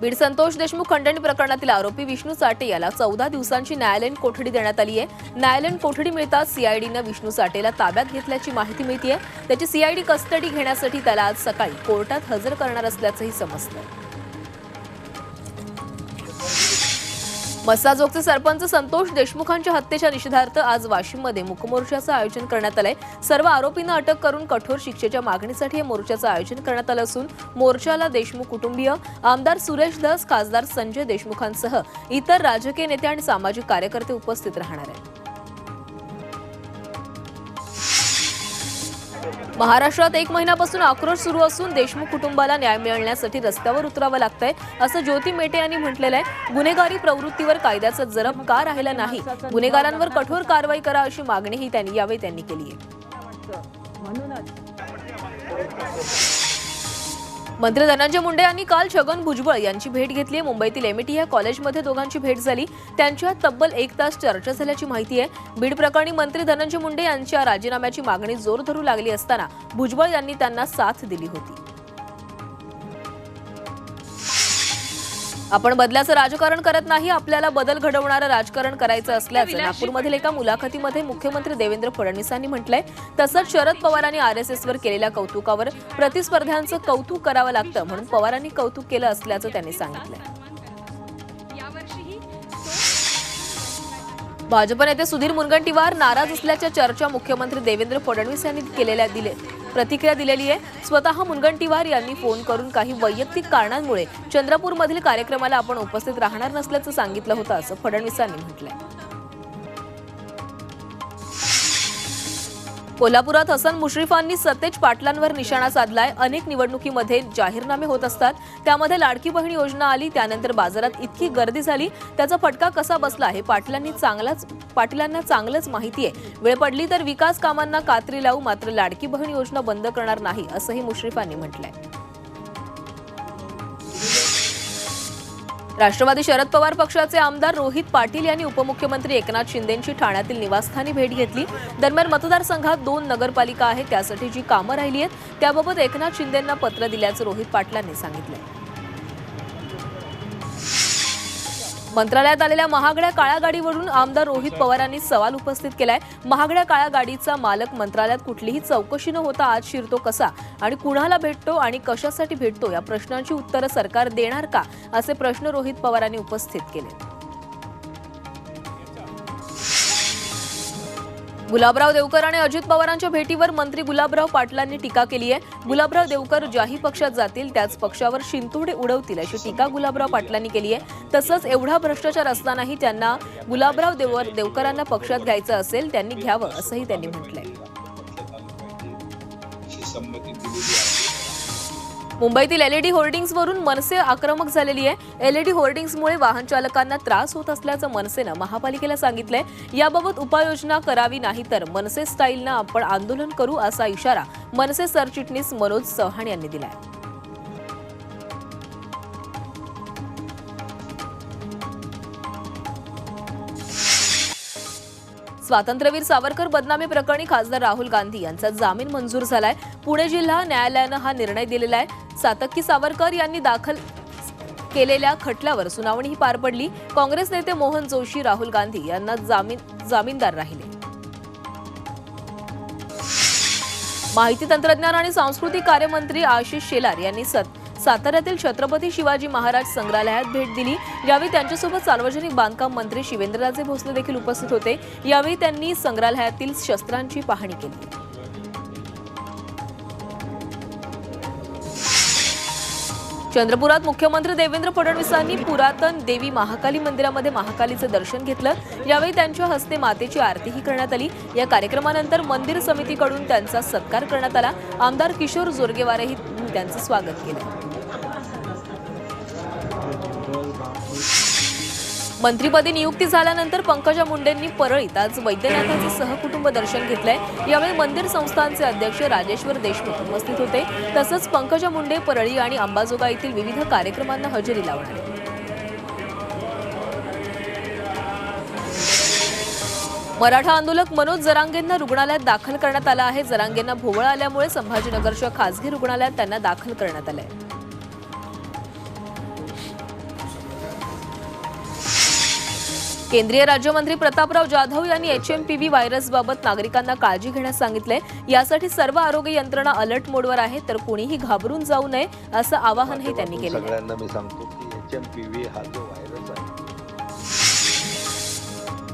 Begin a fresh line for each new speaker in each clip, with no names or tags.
बीड संतोष देशमुख खंडणी प्रकरणातील आरोपी विष्णू साठे याला चौदा दिवसांची न्यायालयीन कोठडी देण्यात आली आहे न्यायालयीन कोठडी मिळताच सीआयडीनं विष्णू साठेला ताब्यात घेतल्याची माहिती मिळतीये. त्याची सीआयडी कस्टडी घेण्यासाठी त्याला आज सकाळी कोर्टात हजर करणार असल्याचंही समजतं मसाजोगचे सरपंच संतोष देशमुखांच्या हत्येच्या निषेधार्थ आज वाशिममध्ये मुकमोर्चाचं आयोजन करण्यात आलंय. सर्व आरोपींना अटक करून कठोर शिक्षेच्या मागणीसाठी या मोर्चाचं आयोजन करण्यात आलं असून मोर्चाला देशमुख कुटुंबीय आमदार सुरेश धस खासदार संजय देशमुखांसह इतर राजकीय नेते आणि सामाजिक कार्यकर्ते उपस्थित राहणार आहेत. महाराष्ट्रात एक महिन्यापासून आक्रोश सुरू असून देशमुख कुटुंबाला न्याय मिळण्यासाठी रस्त्यावर उतरावं लागतंय असं ज्योती मेटे यांनी म्हटलेलं आहे. गुन्हेगारी प्रवृत्तीवर कायद्याचा जरब का राहिला नाही? गुन्हेगारांवर कठोर कारवाई करा अशी मागणीही त्यांनी यावेळी त्यांनी केली आहे. मंत्री धनंजय मुंडे यांनी काल छगन भुजबळ यांची भेट घेतली आहे. मुंबईतील एमईटी या कॉलेजमध्ये दोघांची भेट झाली. त्यांच्यात तब्बल एक तास चर्चा झाल्याची माहिती आहे. बीड प्रकरणी मंत्री धनंजय मुंडे यांच्या राजीनाम्याची मागणी जोर धरू लागली असताना भुजबळ यांनी त्यांना साथ दिली होती. आपण बदलाचं राजकारण करत नाही आपल्याला बदल घडवणारं राजकारण करायचं असल्याचं. नागपूरमधील एका मुलाखतीमध्ये मुख्यमंत्री देवेंद्र फडणवीसांनी म्हटलंय तसंच शरद पवारांनी आरएसएसवर केलेल्या कौतुकावर प्रतिस्पर्ध्यांचं कौतुक करावं लागतं म्हणून पवारांनी कौतुक केलं असल्याचं त्यांनी सांगितलंय. भाजप नेते सुधीर मुनगंटीवार नाराज असल्याच्या चर्चा मुख्यमंत्री देवेंद्र फडणवीस यांनी केलेल्या दिले प्रतिक्रिया दिलेली आहे. स्वतः मुनगंटीवार यांनी फोन करून काही वैयक्तिक कारणांमुळे चंद्रपूरमधील कार्यक्रमाला आपण उपस्थित राहणार नसल्याचं सांगितलं होतं असं फडणवीसांनी म्हटलंय. कोल्हापुरात हसन मुश्रीफांनी सतेज पाटलांवर निशाणा साधलाय. अनेक निवडणुकीमध्ये जाहीरनामे होत असतात. त्यामध्ये लाडकी बहीण योजना आली त्यानंतर बाजारात इतकी गर्दी झाली. त्याचा फटका कसा बसला हे पाटलांनी चांगलाच पाटलांना चांगलंच माहिती आहे. वेळ पडली तर विकास कामांना कात्री लावू मात्र लाडकी बहीण योजना बंद करणार नाही असंही मुश्रीफांनी म्हटलंय. राष्ट्रवादी शरद पवार पक्षाचे आमदार रोहित पाटील यांनी उपमुख्यमंत्री एकनाथ शिंदेंची ठाण्यातील निवासस्थानी भेट घेतली. दरम्यान मतदारसंघात दोन नगरपालिका आहेत त्यासाठी जी कामं राहिली आहेत त्याबाबत एकनाथ शिंदेंना पत्र दिल्याचं रोहित पाटलांनी सांगितलं. मंत्रालयात आलेल्या महागड्या काळ्या गाडीवरून आमदार रोहित पवारांनी सवाल उपस्थित केलाय. महागड्या काळ्या गाडीचा मालक मंत्रालयात कुठलीही चौकशी न होता आज शिरतो कसा आणि कुणाला भेटतो आणि कशासाठी भेटतो या प्रश्नांची उत्तरं सरकार देणार का असे प्रश्न रोहित पवारांनी उपस्थित केले. गुलाबराव देवकर आणि अजित पवारांच्या भेटीवर मंत्री गुलाबराव पाटलांनी टीका केली आहे. गुलाबराव देवकर ज्याही पक्षात जातील त्याच पक्षावर शिंतोडे उडवतील अशी टीका गुलाबराव पाटलांनी केली आहे. तसंच एवढा भ्रष्टाचार असतानाही त्यांना गुलाबराव देवर देवकरांना पक्षात घ्यायचं असेल त्यांनी घ्यावं असंही त्यांनी म्हटलंय. मुंबईतील एलईडी होर्डिंग्सवरून मनसे आक्रमक झालेली आहे. एलईडी होर्डिंग्समुळे वाहन चालकांना त्रास होत असल्याचं मनसेनं महापालिकेला सांगितलंय. याबाबत उपाययोजना करावी नाही तर मनसे स्टाईलनं आपण आंदोलन करू असा इशारा मनसे सरचिटणीस मनोज चव्हाण यांनी दिलाय. स्वातंत्र्यवीर सावरकर बदनामी प्रकरणी खासदार राहुल गांधी यांचा जामीन मंजूर झालाय. पुणे जिल्हा न्यायालयानं हा निर्णय दिलेला आहे. सातक्की सावरकर यांनी दाखल केलेल्या खटल्यावर सुनावणी ही पार पडली. काँग्रेस नेते मोहन जोशी राहुल गांधी यांना जामीन जामीनदार राहिले. माहिती तंत्रज्ञान आणि सांस्कृतिक कार्यमंत्री आशिष शेलार यांनी सत साताऱ्यातील छत्रपती शिवाजी महाराज संग्रहालयात भेट दिली. यावेळी त्यांच्यासोबत सार्वजनिक बांधकाम मंत्री शिवेंद्रराजे भोसले देखील उपस्थित होते. यावेळी त्यांनी संग्रहालयातील शस्त्रांची पाहणी केली. चंद्रपुरात मुख्यमंत्री देवेंद्र फडणवीसांनी पुरातन देवी महाकाली मंदिरामध्ये महाकालीचं दर्शन घेतलं. यावेळी त्यांच्या हस्ते मातेची आरतीही करण्यात आली. या कार्यक्रमानंतर मंदिर समितीकडून त्यांचा सत्कार करण्यात आला. आमदार किशोर जोरगेवारही त्यांचं स्वागत केलं. मंत्रीपदी नियुक्ती झाल्यानंतर पंकजा मुंडेंनी परळीत आज वैद्यनाथाचे सहकुटुंब दर्शन घेतलंय. यावेळी मंदिर संस्थानचे अध्यक्ष राजेश्वर देशमुख उपस्थित होते. तसंच पंकजा मुंडे परळी आणि अंबाजोगा येथील विविध कार्यक्रमांना हजेरी लावणार मराठा आंदोलक मनोज जरांगेंना रुग्णालयात दाखल करण्यात आलं आहे. जरांगेंना भोवळ आल्यामुळे संभाजीनगरच्या खासगी रुग्णालयात त्यांना दाखल करण्यात आलं आहे केंद्रीय राज्यमंत्री प्रतापराव जाधव यांनी एच एम पी व्ही व्हायरसबाबत नागरिकांना काळजी घेण्यास सांगितलंय. यासाठी सर्व आरोग्य यंत्रणा अलर्ट मोडवर आहे तर कोणीही घाबरून जाऊ नये असं आवाहनही त्यांनी केलं
सगळ्यांना मी सांगतो की एच एम पी व्ही हा जो virus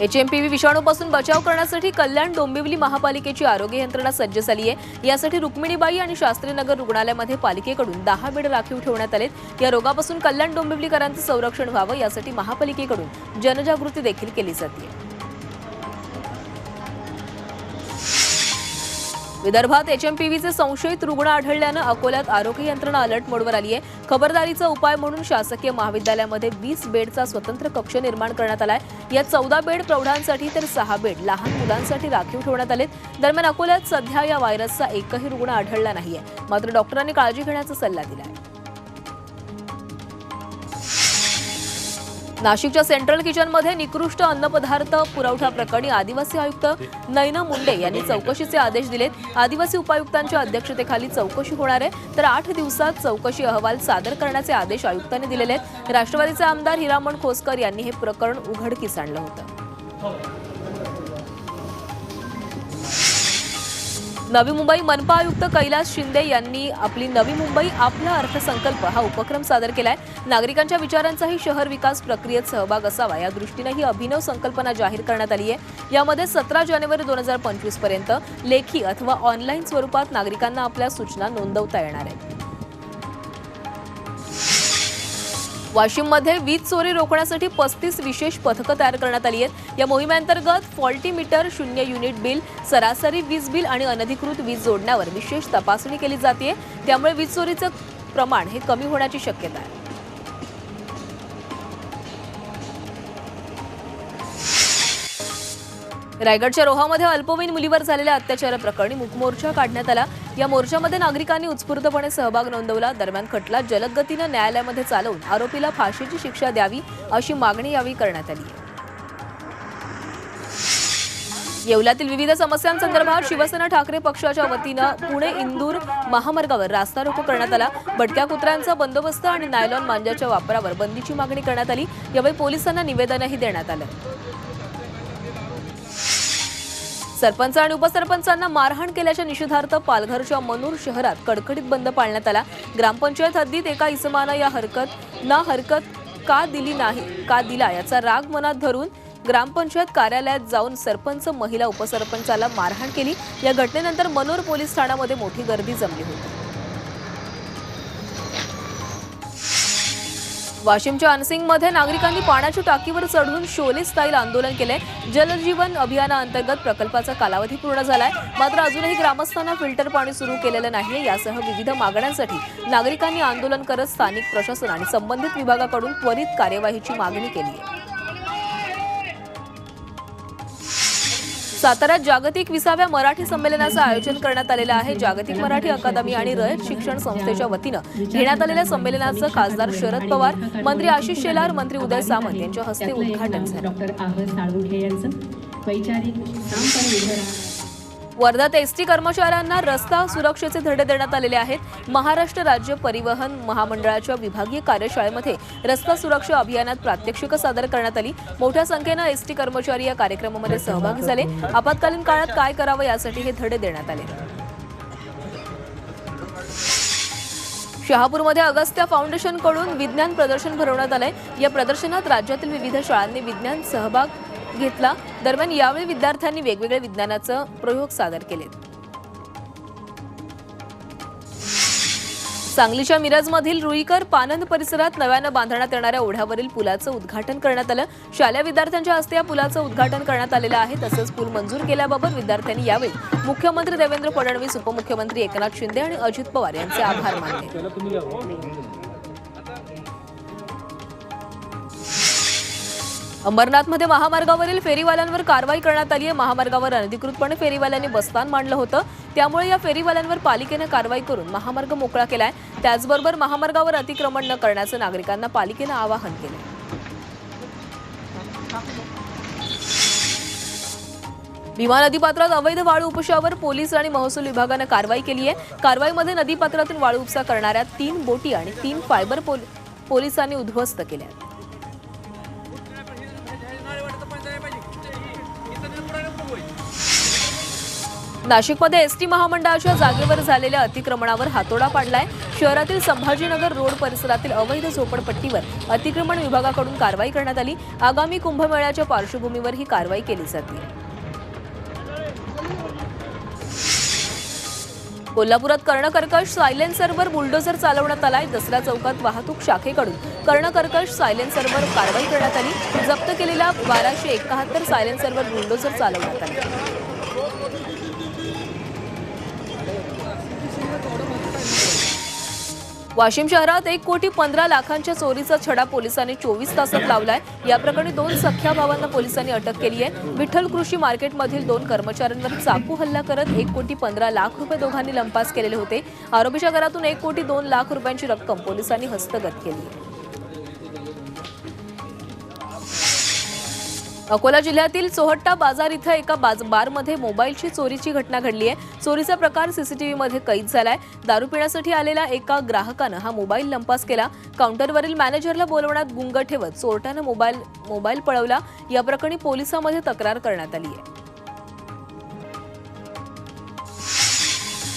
HMPV
H M P विषाणूपासून बचाव करण्यासाठी कल्याण डोंबिवली महापालिकेची आरोग्य यंत्रणा सज्ज झाली आहे. यासाठी रुक्मिणीबाई आणि शास्त्रीनगर रुग्णालयामध्ये पालिकेकडून दहा बेड राखीव ठेवण्यात आलेत. या रोगापासून कल्याण डोंबिवलीकरांचं संरक्षण व्हावं यासाठी महापालिकेकडून जनजागृती देखील केली जाते. विदर्भात एचएमपीव्हीचे संशयित रुग्ण आढळल्यानं अकोल्यात आरोग्य यंत्रणा अलर्ट मोडवर आली आहे खबरदारीचा उपाय म्हणून शासकीय महाविद्यालयामध्ये वीस बेडचा स्वतंत्र कक्ष निर्माण करण्यात आलाय. यात चौदा बेड प्रौढांसाठी तर सहा बेड लहान मुलांसाठी राखीव ठेवण्यात आलेत. दरम्यान अकोल्यात सध्या या व्हायरसचा एकही रुग्ण आढळला नाहीये. मात्र डॉक्टरांनी काळजी घेण्याचा सल्ला दिला आहे नाशिकच्या सेंट्रल किचनमध्ये निकृष्ट अन्नपदार्थ पुरवठा प्रकरणी आदिवासी आयुक्त नैना मुंडे यांनी चौकशीचे आदेश दिलेत. आदिवासी उपायुक्तांच्या अध्यक्षतेखाली चौकशी होणार आहे. तर आठ दिवसात चौकशी अहवाल सादर करण्याचे आदेश आयुक्तांनी दिलेले आहेत. राष्ट्रवादीचे आमदार हिरामण खोसकर यांनी हे प्रकरण उघडकीस आणलं होतं. नवी मुंबई मनपा आयुक्त कैलास शिंदे यांनी आपली नवी मुंबई आपला अर्थसंकल्प हा उपक्रम सादर केलाय. नागरिकांच्या विचारांचाही शहर विकास प्रक्रियेत सहभाग असावा. या दृष्टीनं ही अभिनव संकल्पना जाहीर करण्यात आली आहे. यामध्ये सतरा जानेवारी दोन हजार पंचवीसपर्यंत लेखी अथवा ऑनलाईन स्वरूपात नागरिकांना आपल्या सूचना नोंदवता येणार आहेत. वाशिममध्ये वीज चोरी रोखण्यासाठी पस्तीस विशेष पथकं तयार करण्यात आली आहेत. या मोहिमेअंतर्गत फॉल्टी मीटर शून्य युनिट बिल सरासरी वीज बिल आणि अनधिकृत वीज जोडण्यावर विशेष तपासणी केली जाते त्यामुळे वीज चोरीचं प्रमाण हे कमी होण्याची शक्यता आहे. रायगडच्या रोहामध्ये अल्पवयीन मुलीवर झालेल्या अत्याचाराप्रकरणी मूक मोर्चा काढण्यात आला. या मोर्चामध्ये नागरिकांनी उत्स्फूर्तपणे सहभाग नोंदवला. दरम्यान खटला जलद गतीनं न्यायालयामध्ये चालवून आरोपीला फाशीची शिक्षा द्यावी अशी मागणी यावेळी करण्यात आली आहे. येवल्यातील विविध समस्यांसंदर्भात शिवसेना ठाकरे पक्षाच्या वतीनं पुणे इंदूर महामार्गावर रास्ता रोको करण्यात आला. भटक्या कुत्र्यांचा बंदोबस्त आणि नायलॉन मांजाच्या वापरावर बंदीची मागणी करण्यात आली. यावेळी पोलिसांना निवेदनही देण्यात आलं. सरपंच आणि उपसरपंचांना मारहाण केल्याच्या निषेधार्थ पालघरच्या मनूर शहरात कडकडीत बंद पाळण्यात आला. ग्रामपंचायत हद्दीत एका इसमानं या हरकत ना हरकत का दिली नाही का दिला याचा राग मनात धरून ग्रामपंचायत कार्यालयात जाऊन सरपंच महिला उपसरपंचाला मारहाण केली. या घटनेनंतर मनोर पोलीस ठाण्यामध्ये मोठी गर्दी जमली होती. वाशिमच्या अनसिंगमध्ये नागरिकांनी पाण्याच्या टाकीवर चढून शोले स्टाईल आंदोलन केले. जलजीवन अभियानाअंतर्गत प्रकल्पाचा कालावधी पूर्ण झालाय. मात्र अजूनही ग्रामस्थांना फिल्टर पाणी सुरू केलेलं नाही यासह विविध मागण्यांसाठी नागरिकांनी आंदोलन करत स्थानिक प्रशासन आणि संबंधित विभागाकडून त्वरित कार्यवाहीची मागणी केली आहे साताऱ्यात जागतिक विसाव्या मराठी संमेलनाचं आयोजन करण्यात आलेलं आहे. जागतिक मराठी अकादमी आणि रयत शिक्षण संस्थेच्या वतीनं घेण्यात आलेल्या संमेलनाचं खासदार शरद पवार मंत्री आशिष शेलार मंत्री उदय सामंत यांच्या हस्ते उद्घाटन झालं. वर्ध्यात एस टी कर्मचाऱ्यांना रस्ता सुरक्षेचे धडे देण्यात आलेले आहेत. महाराष्ट्र राज्य परिवहन महामंडळाच्या विभागीय कार्यशाळेमध्ये रस्ता सुरक्षा अभियानात प्रात्यक्षिक सादर करण्यात आली. मोठ्या संख्येनं एस टी कर्मचारी या कार्यक्रमामध्ये सहभागी झाले. आपत्कालीन काळात काय करावं यासाठी हे धडे देण्यात आले. शहापूरमध्ये अगस्त्या फाउंडेशनकडून विज्ञान प्रदर्शन भरवण्यात आलंय. या प्रदर्शनात राज्यातील विविध शाळांनी विज्ञान सहभाग घेतला. दरम्यान यावेळी विद्यार्थ्यांनी वेगवेगळ्या विज्ञानाचं प्रयोग सादर केले सांगलीच्या मिरजमधील रुईकर पानंद परिसरात नव्यानं बांधण्यात येणाऱ्या ओढ्यावरील पुलाचं उद्घाटन करण्यात आलं. शालेय विद्यार्थ्यांच्या हस्ते या पुलाचं उद्घाटन करण्यात आलेलं आहे. तसंच पूल मंजूर केल्याबाबत विद्यार्थ्यांनी यावेळी मुख्यमंत्री देवेंद्र फडणवीस उपमुख्यमंत्री एकनाथ शिंदे आणि अजित पवार यांचे आभार मानले. अंबरनाथमध्ये महामार्गावरील फेरीवाल्यांवर कारवाई करण्यात आली आहे. महामार्गावर अनधिकृतपणे फेरीवाल्यांनी बस्तान मांडलं होतं. त्यामुळे या फेरीवाल्यांवर पालिकेनं कारवाई करून महामार्ग मोकळा केलाय. त्याचबरोबर महामार्गावर अतिक्रमण न करण्याचं नागरिकांना पालिकेनं आवाहन केलं भीमा नदीपात्रात अवैध वाळू उपशावर पोलीस आणि महसूल विभागानं कारवाई केली आहे कारवाईमध्ये नदीपात्रातून वाळू उपसा करणाऱ्या तीन बोटी आणि तीन फायबर पोल- पोलिसांनी उद्ध्वस्त केल्या नाशिकमध्ये एस टी महामंडळाच्या जागेवर झालेल्या अतिक्रमणावर हातोडा पाडलाय. शहरातील संभाजीनगर रोड परिसरातील अवैध झोपडपट्टीवर अतिक्रमण विभागाकडून कारवाई करण्यात आली. आगामी कुंभमेळ्याच्या पार्श्वभूमीवर ही कारवाई केली जाते. कोल्हापुरात कर्णकर्कश सायलेन्सरवर बुलडोझर चालवण्यात आलाय. दसरा चौकात वाहतूक शाखेकडून कर्णकर्कश सायलेन्सरवर कारवाई करण्यात आली. जप्त केलेल्या बाराशे एकाहत्तर सायलेन्सरवर बुलडोझर चालवण्यात आले. वाशिम शहरात एक कोटी पंधरा लाखांच्या चोरीचा छडा पोलिसांनी चोवीस तासात लावलाय. या प्रकरणी दोन सख्या भावांना पोलिसांनी अटक केली आहे. विठ्ठल कृषी मार्केटमधील दोन कर्मचाऱ्यांवर चाकू हल्ला करत एक कोटी पंधरा लाख रुपये दोघांनी लंपास केलेले होते. आरोपीच्या घरातून एक कोटी दोन लाख रुपयांची रक्कम पोलिसांनी हस्तगत केली अकोला जिल्ह्यातील सोहट्टा बाजार इथं एका बाज बारमध्ये मोबाईलची चोरीची घटना घडली आहे. चोरीचा प्रकार सीसीटीव्हीमध्ये कैद झालाय. दारू पिण्यासाठी आलेल्या एका ग्राहकानं हा मोबाईल लंपास केला. काउंटरवरील मॅनेजरला बोलवण्यात गुंग ठेवत चोरट्यानं मोबाईल मोबाईल पळवला. या प्रकरणी पोलिसांमध्ये तक्रार करण्यात आली आहे.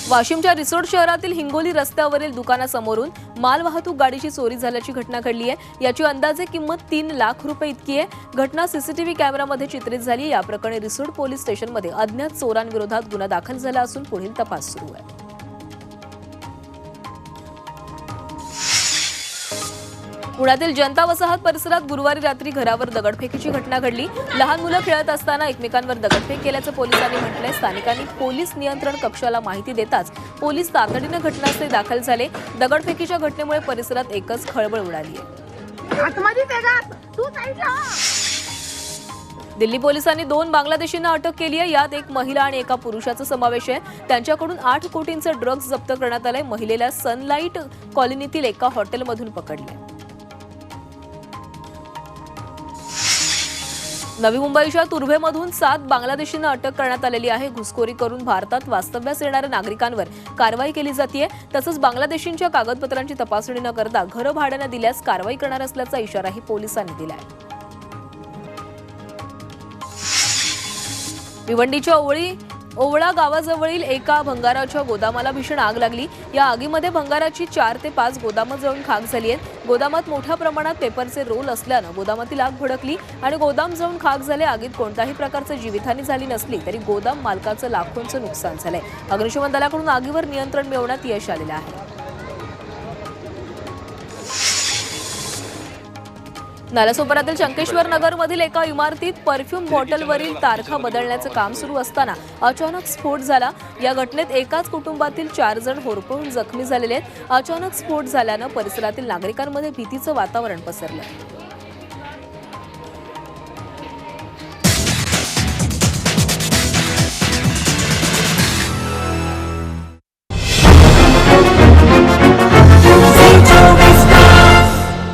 वाशिमच्या रिसोड शहरातील हिंगोली रस्त्यावरील दुकानासमोरून मालवाहतूक गाडीची चोरी झाल्याची घटना घडली आहे. याची अंदाजे किंमत तीन लाख रुपये इतकी आहे. घटना सीसीटीव्ही कॅमेरामध्ये चित्रित झाली या प्रकरणी रिसोड पोलीस स्टेशनमध्ये अज्ञात चोरांविरोधात गुन्हा दाखल झाला असून पुढील तपास सुरू आहे. पुण्यातील जनता वसाहत परिसरात गुरुवारी रात्री घरावर दगडफेकीची घटना घडली. लहान मुलं खेळत असताना एकमेकांवर दगडफेक केल्याचं पोलिसांनी म्हटलंय. स्थानिकांनी पोलीस नियंत्रण कक्षाला माहिती देताच पोलीस तातडीनं घटनास्थळी दाखल झाले. दगडफेकीच्या घटनेमुळे परिसरात एकच खळबळ उडाली आहे. दिल्ली पोलिसांनी दोन बांगलादेशींना अटक केली आहे. यात एक महिला आणि एका पुरुषाचा समावेश आहे. त्यांच्याकडून आठ कोटींचं ड्रग्ज जप्त करण्यात आलंय. महिलेला सनलाईट कॉलनीतील एका हॉटेलमधून पकडलंय. नवी मुंबईच्या तुर्भेमधून सात बांगलादेशींना अटक करण्यात आलेली आहे. घुसखोरी करून भारतात वास्तव्यास येणाऱ्या नागरिकांवर कारवाई केली जाते तसंच बांगलादेशींच्या कागदपत्रांची तपासणी न करता घरं भाड्यानं दिल्यास कारवाई करणार असल्याचा इशाराही पोलिसांनी दिलाय. भिवंडीच्या ओळी ओवळा गावाजवळील एका भंगाराच्या गोदामाला भीषण आग लागली. या आगीमध्ये भंगाराची चार ते पाच गोदामं जळून खाक झाली आहेत. गोदामात मोठ्या प्रमाणात पेपरचे रोल असल्यानं गोदामातील आग भडकली आणि गोदाम जळून खाक झाले. आगीत कोणत्याही प्रकारचं जीवितहानी झाली नसली तरी गोदाम मालकाचं लाखोंचं नुकसान झालंय. अग्निशमन दलाकडून आगीवर नियंत्रण मिळवण्यात यश आलेलं आहे. नालासोपारातील शंकेश्वर नगरमधील एका इमारतीत परफ्यूम बॉटलवरील तारखा बदलण्याचं काम सुरू असताना अचानक स्फोट झाला. या घटनेत एकाच कुटुंबातील चार जण होरपळून जखमी झालेले आहेत. अचानक स्फोट झाल्यानं परिसरातील नागरिकांमध्ये भीतीचं वातावरण पसरलं.